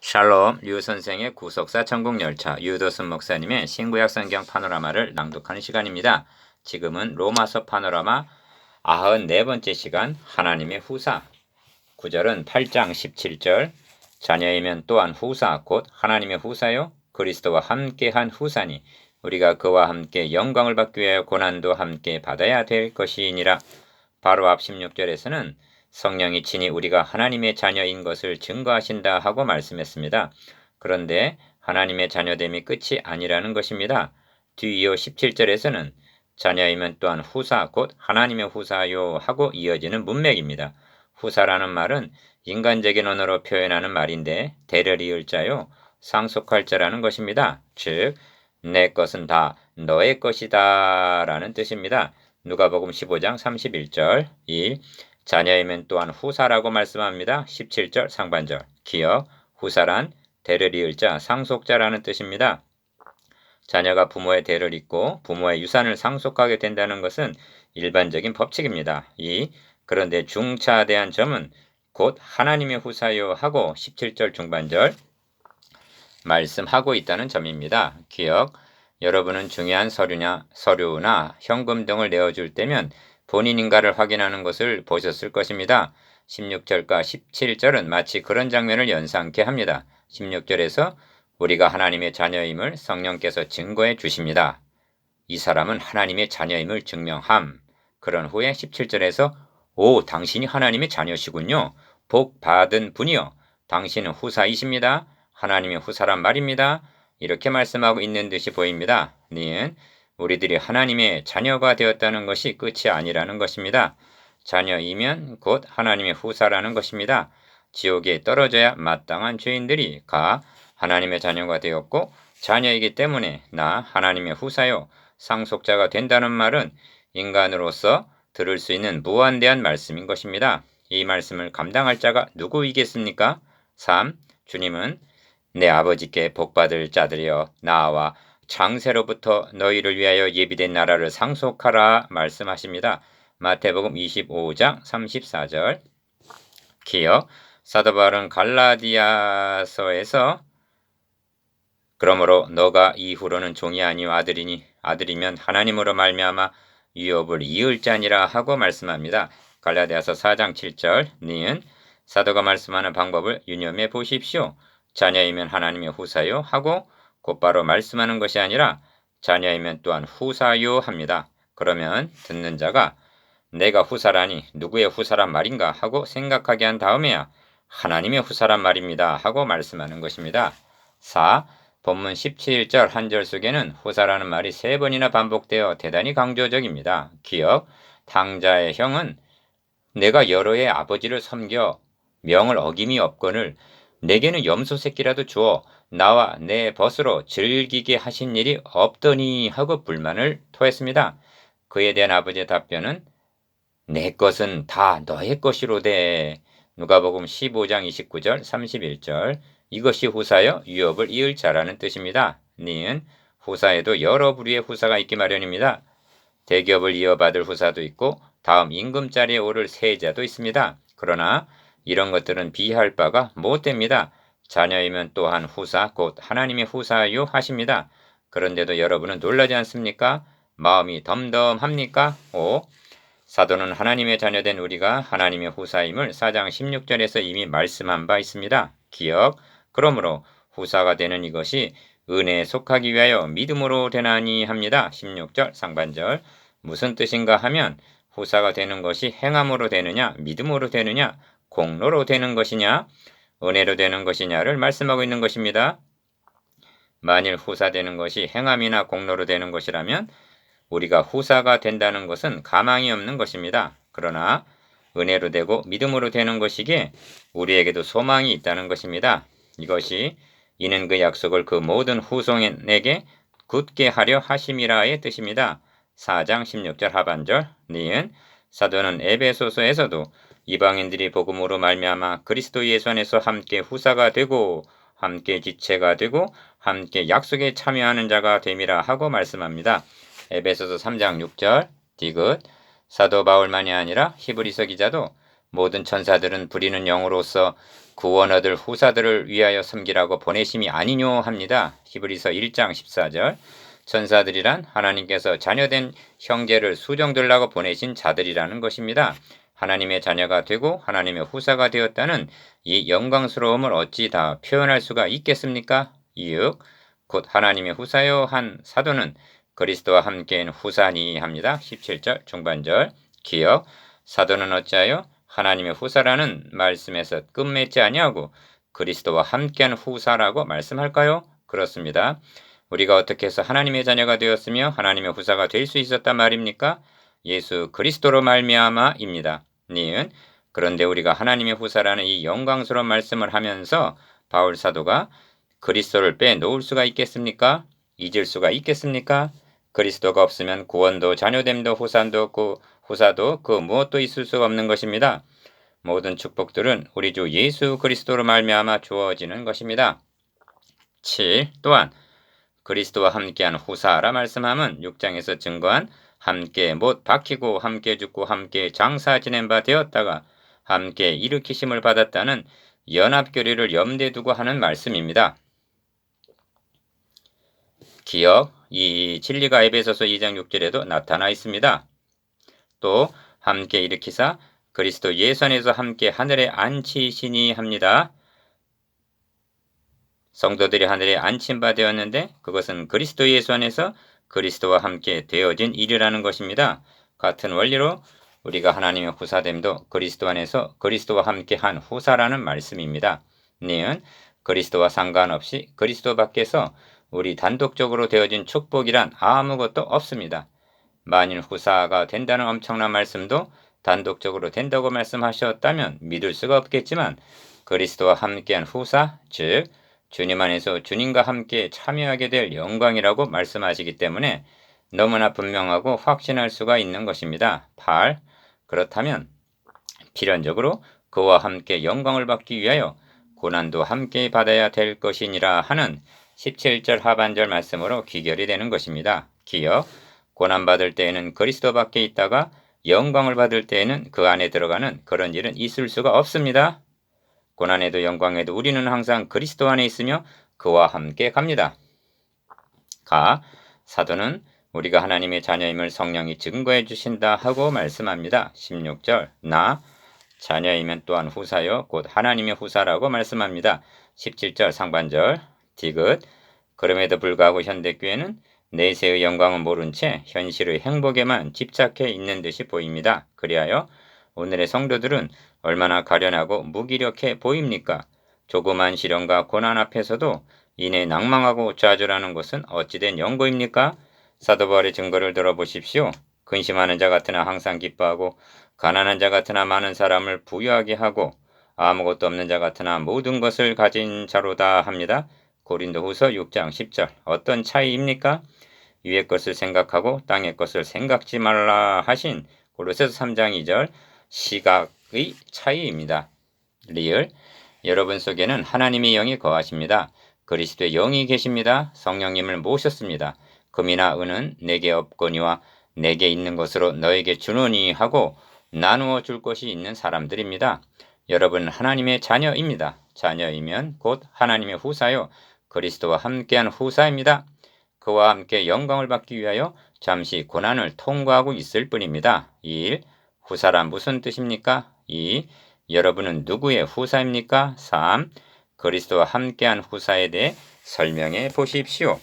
샬롬 류 선생의 구속사 천국 열차 유도순 목사님의 신구약 성경 파노라마를 낭독하는 시간입니다. 지금은 로마서 파노라마 94번째 시간 하나님의 후사. 9절은 8장 17절. 자녀이면 또한 후사 곧 하나님의 후사요. 그리스도와 함께한 후사니 우리가 그와 함께 영광을 받기 위하여 고난도 함께 받아야 될 것이니라. 바로 앞 16절에서는 성령이 친히 우리가 하나님의 자녀인 것을 증거하신다 하고 말씀했습니다. 그런데 하나님의 자녀됨이 끝이 아니라는 것입니다. 뒤이어 17절에서는 자녀이면 또한 후사 곧 하나님의 후사요 하고 이어지는 문맥입니다. 후사라는 말은 인간적인 언어로 표현하는 말인데 대를 이을 자요 상속할 자라는 것입니다. 즉 내 것은 다 너의 것이다 라는 뜻입니다. 누가복음 15장 31절 1 자녀이면 또한 후사라고 말씀합니다. 17절 상반절 기억 후사란 대를 이을 자 상속자라는 뜻입니다. 자녀가 부모의 대를 잇고 부모의 유산을 상속하게 된다는 것은 일반적인 법칙입니다. 2. 그런데 중차대한 점은 곧 하나님의 후사요 하고 17절 중반절 말씀하고 있다는 점입니다. 기억 여러분은 중요한 서류냐 서류나 현금 등을 내어줄 때면 본인인가를 확인하는 것을 보셨을 것입니다. 16절과 17절은 마치 그런 장면을 연상케 합니다. 16절에서 우리가 하나님의 자녀임을 성령께서 증거해 주십니다. 이 사람은 하나님의 자녀임을 증명함. 그런 후에 17절에서 오, 당신이 하나님의 자녀시군요. 복 받은 분이요. 당신은 후사이십니다. 하나님의 후사란 말입니다. 이렇게 말씀하고 있는 듯이 보입니다. 니은 우리들이 하나님의 자녀가 되었다는 것이 끝이 아니라는 것입니다. 자녀이면 곧 하나님의 후사라는 것입니다. 지옥에 떨어져야 마땅한 죄인들이 가 하나님의 자녀가 되었고 자녀이기 때문에 나 하나님의 후사요 상속자가 된다는 말은 인간으로서 들을 수 있는 무한대한 말씀인 것입니다. 이 말씀을 감당할 자가 누구이겠습니까? 3. 주님은 내 아버지께 복받을 자들이여 나와 장세로부터 너희를 위하여 예비된 나라를 상속하라 말씀하십니다. 마태복음 25장 34절 기억 사도 바울은 갈라디아서에서 그러므로 너가 이후로는 종이 아니요 아들이니 아들이면 하나님으로 말미암아 유업을 이을 자니라 하고 말씀합니다. 갈라디아서 4장 7절 니은 사도가 말씀하는 방법을 유념해 보십시오. 자녀이면 하나님의 후사요 하고 곧바로 말씀하는 것이 아니라 자녀이면 또한 후사요 합니다. 그러면 듣는 자가 내가 후사라니 누구의 후사란 말인가 하고 생각하게 한 다음에야 하나님의 후사란 말입니다 하고 말씀하는 것입니다. 4. 본문 17절 한 절 속에는 후사라는 말이 세 번이나 반복되어 대단히 강조적입니다. 기억, 당자의 형은 내가 여러 의 아버지를 섬겨 명을 어김이 없거늘 내게는 염소 새끼라도 주어 나와 내 벗으로 즐기게 하신 일이 없더니 하고 불만을 토했습니다. 그에 대한 아버지의 답변은 내 것은 다 너의 것이로되 누가복음 15장 29절 31절 이것이 후사여 유업을 이을 자라는 뜻입니다. 니은 후사에도 여러 부류의 후사가 있기 마련입니다. 대기업을 이어받을 후사도 있고 다음 임금자리에 오를 세자도 있습니다. 그러나 이런 것들은 비할 바가 못 됩니다. 자녀이면 또한 후사 곧 하나님의 후사요 하십니다. 그런데도 여러분은 놀라지 않습니까? 마음이 덤덤합니까? 5. 사도는 하나님의 자녀된 우리가 하나님의 후사임을 4장 16절에서 이미 말씀한 바 있습니다. 기억. 그러므로 후사가 되는 이것이 은혜에 속하기 위하여 믿음으로 되나니 합니다. 16절 상반절. 무슨 뜻인가 하면 후사가 되는 것이 행함으로 되느냐, 믿음으로 되느냐, 공로로 되는 것이냐, 은혜로 되는 것이냐를 말씀하고 있는 것입니다. 만일 후사되는 것이 행함이나 공로로 되는 것이라면 우리가 후사가 된다는 것은 가망이 없는 것입니다. 그러나 은혜로 되고 믿음으로 되는 것이기에 우리에게도 소망이 있다는 것입니다. 이것이 이는 그 약속을 그 모든 후손에게 굳게 하려 하심이라의 뜻입니다. 4장 16절 하반절 니은 사도는 에베소서에서도 이방인들이 복음으로 말미암아 그리스도 예수 안에서 함께 후사가 되고 함께 지체가 되고 함께 약속에 참여하는 자가 됨이라 하고 말씀합니다. 에베소서 3장 6절 디귿 사도 바울만이 아니라 히브리서 기자도 모든 천사들은 부리는 영으로서 구원 얻을 후사들을 위하여 섬기라고 보내심이 아니뇨 합니다. 히브리서 1장 14절. 천사들이란 하나님께서 자녀된 형제를 수정들라고 보내신 자들이라는 것입니다. 하나님의 자녀가 되고 하나님의 후사가 되었다는 이 영광스러움을 어찌 다 표현할 수가 있겠습니까? 이윽 곧 하나님의 후사요 한 사도는 그리스도와 함께인 후사니 합니다. 17절 중반절 기억 사도는 어찌하여 하나님의 후사라는 말씀에서 끝맺지 아니하고 그리스도와 함께한 후사라고 말씀할까요? 그렇습니다. 우리가 어떻게 해서 하나님의 자녀가 되었으며 하나님의 후사가 될 수 있었단 말입니까? 예수 그리스도로 말미암아입니다. 니은 그런데 우리가 하나님의 후사라는 이 영광스러운 말씀을 하면서 바울 사도가 그리스도를 빼놓을 수가 있겠습니까? 잊을 수가 있겠습니까? 그리스도가 없으면 구원도 자녀됨도 후산도 없고 후사도 그 무엇도 있을 수가 없는 것입니다. 모든 축복들은 우리 주 예수 그리스도로 말미암아 주어지는 것입니다. 7. 또한 그리스도와 함께한 후사라 말씀함은 6장에서 증거한 함께 못 박히고 함께 죽고 함께 장사 지낸 바 되었다가 함께 일으키심을 받았다는 연합교리를 염두에 두고 하는 말씀입니다. 기억, 이 진리가 에베소서 2장 6절에도 나타나 있습니다. 또 함께 일으키사 그리스도 예수 안에서 함께 하늘에 앉히시니 합니다. 성도들이 하늘에 앉힌 바 되었는데 그것은 그리스도 예수 안에서 그리스도와 함께 되어진 일이라는 것입니다. 같은 원리로 우리가 하나님의 후사됨도 그리스도 안에서 그리스도와 함께 한 후사라는 말씀입니다. 니은 그리스도와 상관없이 그리스도 밖에서 우리 단독적으로 되어진 축복이란 아무것도 없습니다. 만일 후사가 된다는 엄청난 말씀도 단독적으로 된다고 말씀하셨다면 믿을 수가 없겠지만 그리스도와 함께한 후사, 즉 주님 안에서 주님과 함께 참여하게 될 영광이라고 말씀하시기 때문에 너무나 분명하고 확신할 수가 있는 것입니다. 8. 그렇다면 필연적으로 그와 함께 영광을 받기 위하여 고난도 함께 받아야 될 것이니라 하는 17절 하반절 말씀으로 귀결이 되는 것입니다. 기억, 고난받을 때에는 그리스도 밖에 있다가 영광을 받을 때에는 그 안에 들어가는 그런 일은 있을 수가 없습니다. 고난에도 영광에도 우리는 항상 그리스도 안에 있으며 그와 함께 갑니다. 가, 사도는 우리가 하나님의 자녀임을 성령이 증거해 주신다 하고 말씀합니다. 16절, 나, 자녀이면 또한 후사요, 곧 하나님의 후사라고 말씀합니다. 17절 상반절, 디귿 그럼에도 불구하고 현대 교회는 내세의 영광은 모른 채 현실의 행복에만 집착해 있는 듯이 보입니다. 그리하여 오늘의 성도들은 얼마나 가련하고 무기력해 보입니까? 조그만 시련과 고난 앞에서도 이내 낭망하고 좌절하는 것은 어찌된 연고입니까? 사도 바울의 증거를 들어보십시오. 근심하는 자 같으나 항상 기뻐하고 가난한 자 같으나 많은 사람을 부유하게 하고 아무것도 없는 자 같으나 모든 것을 가진 자로다 합니다. 고린도후서 6장 10절 어떤 차이입니까? 위의 것을 생각하고 땅의 것을 생각지 말라 하신 고로새서 3장 2절 시각의 차이입니다. 리얼 여러분 속에는 하나님의 영이 거하십니다. 그리스도의 영이 계십니다. 성령님을 모셨습니다. 금이나 은은 내게 없거니와 내게 있는 것으로 너에게 주노니 하고 나누어 줄 것이 있는 사람들입니다. 여러분 하나님의 자녀입니다. 자녀이면 곧 하나님의 후사요. 그리스도와 함께한 후사입니다. 그와 함께 영광을 받기 위하여 잠시 고난을 통과하고 있을 뿐입니다. 1. 후사란 무슨 뜻입니까? 2. 여러분은 누구의 후사입니까? 3. 그리스도와 함께한 후사에 대해 설명해 보십시오.